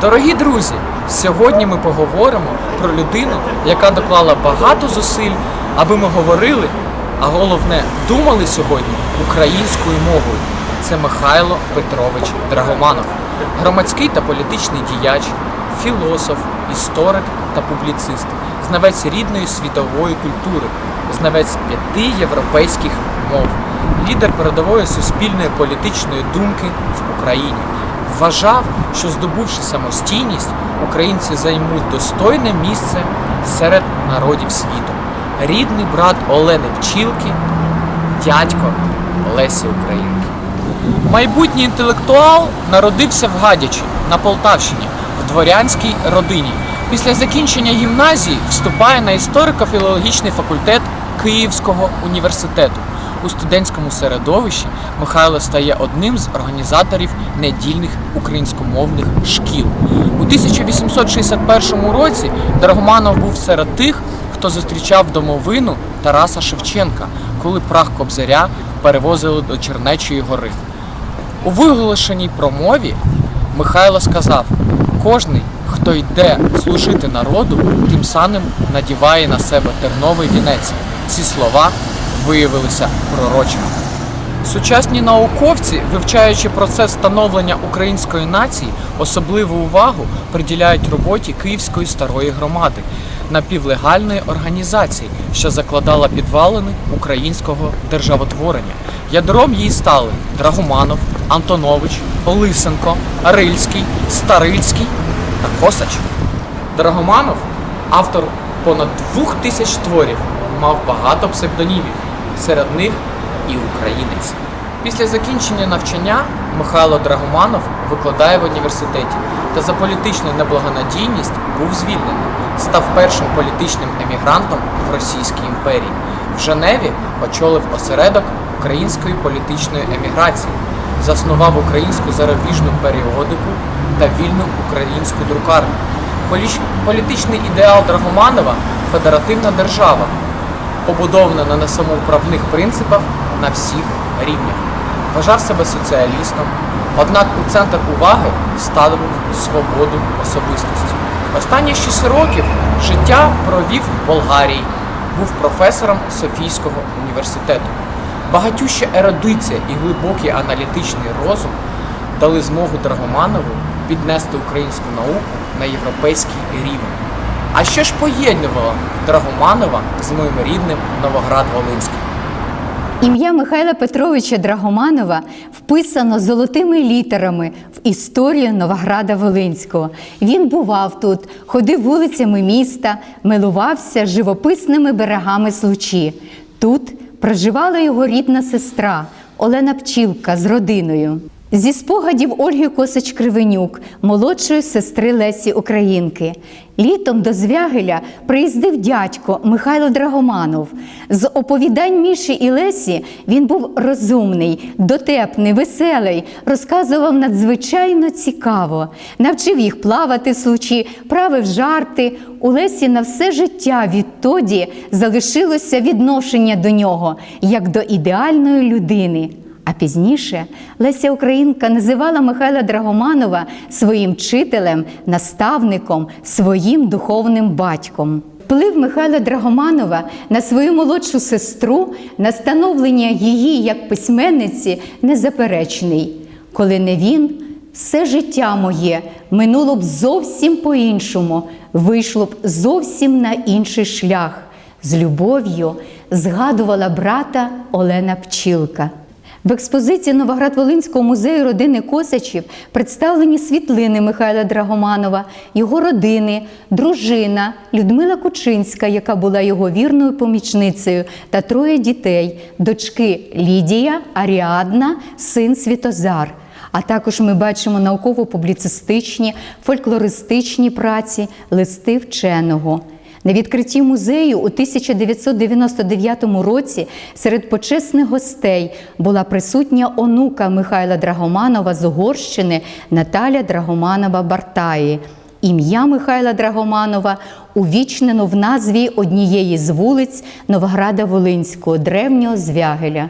Дорогі друзі, сьогодні ми поговоримо про людину, яка доклала багато зусиль, аби ми говорили, а головне думали сьогодні українською мовою. Це Михайло Петрович Драгоманов, громадський та політичний діяч, філософ, історик та публіцист, знавець рідної світової культури, знавець п'яти європейських мов, лідер передової суспільної політичної думки в Україні. Вважав, що здобувши самостійність, українці займуть достойне місце серед народів світу. Рідний брат Олени Пчілки, дядько Лесі Українки. Майбутній інтелектуал народився в Гадячі на Полтавщині в дворянській родині. Після закінчення гімназії вступає на історико-філологічний факультет Київського університету. У студентському середовищі Михайло стає одним з організаторів недільних українськомовних шкіл. У 1861 році Драгоманов був серед тих, хто зустрічав домовину Тараса Шевченка, коли прах Кобзаря перевозили до Чернечої гори. У виголошеній промові Михайло сказав: кожний, хто йде служити народу, тим самим надіває на себе терновий вінець. Ці слова виявилися пророчими. Сучасні науковці, вивчаючи процес становлення української нації, особливу увагу приділяють роботі Київської старої громади, напівлегальної організації, що закладала підвалини українського державотворення. Ядром її стали Драгоманов, Антонович, Лисенко, Рильський, Старильський та Косач. Драгоманов, автор понад двох тисяч творів, мав багато псевдонімів, серед них і українець. Після закінчення навчання Михайло Драгоманов викладає в університеті та за політичну неблагонадійність був звільнений, став першим політичним емігрантом в Російській імперії. В Женеві очолив осередок української політичної еміграції, заснував українську зарубіжну періодику та вільну українську друкарню. Політичний ідеал Драгоманова федеративна держава, побудована на самоуправних принципах на всіх рівнях. Вважав себе соціалістом, однак у центр уваги ставив свободу особистості. Останні 6 років життя провів в Болгарії, був професором Софійського університету. Багатюща ерудиція і глибокий аналітичний розум дали змогу Драгоманову піднести українську науку на європейський рівень. А що ж поєднувало Драгоманова з моїм рідним Новоград-Волинським? Ім'я Михайла Петровича Драгоманова вписано золотими літерами в історію Новограда Волинського. Він бував тут, ходив вулицями міста, милувався живописними берегами Случі. Тут проживала його рідна сестра Олена Пчілка з родиною. Зі спогадів Ольги Косач Кривенюк, молодшої сестри Лесі Українки. Літом до Звягеля приїздив дядько Михайло Драгоманов. З оповідань Міші і Лесі він був розумний, дотепний, веселий, розказував надзвичайно цікаво, навчив їх плавати в случі, правив жарти. У Лесі на все життя відтоді залишилося відношення до нього як до ідеальної людини. А пізніше Леся Українка називала Михайла Драгоманова своїм вчителем, наставником, своїм духовним батьком. Вплив Михайла Драгоманова на свою молодшу сестру, на становлення її як письменниці незаперечний. Коли не він, все життя моє минуло б зовсім по-іншому, вийшло б зовсім на інший шлях. З любов'ю згадувала брата Олена Пчілка. В експозиції Новоград-Волинського музею родини Косачів представлені світлини Михайла Драгоманова, його родини, дружина Людмила Кучинська, яка була його вірною помічницею, та троє дітей: дочки Лідія, Аріадна, син Світозар. А також ми бачимо науково-публіцистичні, фольклористичні праці, листи вченого. На відкритті музею у 1999 році серед почесних гостей була присутня онука Михайла Драгоманова з Угорщини Наталя Драгоманова Бартаї. Ім'я Михайла Драгоманова увічнено в назві однієї з вулиць Новограда Волинського древнього Звягеля.